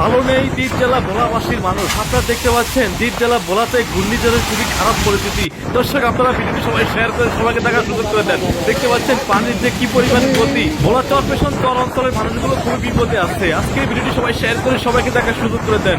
ভালো নেই দ্বীপ জেলা ভোলাবাসীর মানুষ। আপনারা দেখতে পাচ্ছেন, দ্বীপ জেলা ভোলাতে ঘূর্ণিঝড়ের খুবই খারাপ পরিস্থিতি। দর্শক, আপনারা ভিডিওটি সবাই শেয়ার করে সবাইকে দেখার সুযোগ করে দেন। দেখতে পাচ্ছেন পানির যে কি পরিমাণ ক্ষতি ভোলা চর পেশন চর অঞ্চলের মানুষগুলো খুবই বিপদে আছে। আজকে ভিডিওটি সবাই শেয়ার করে সবাইকে দেখার সুযোগ করে দেন।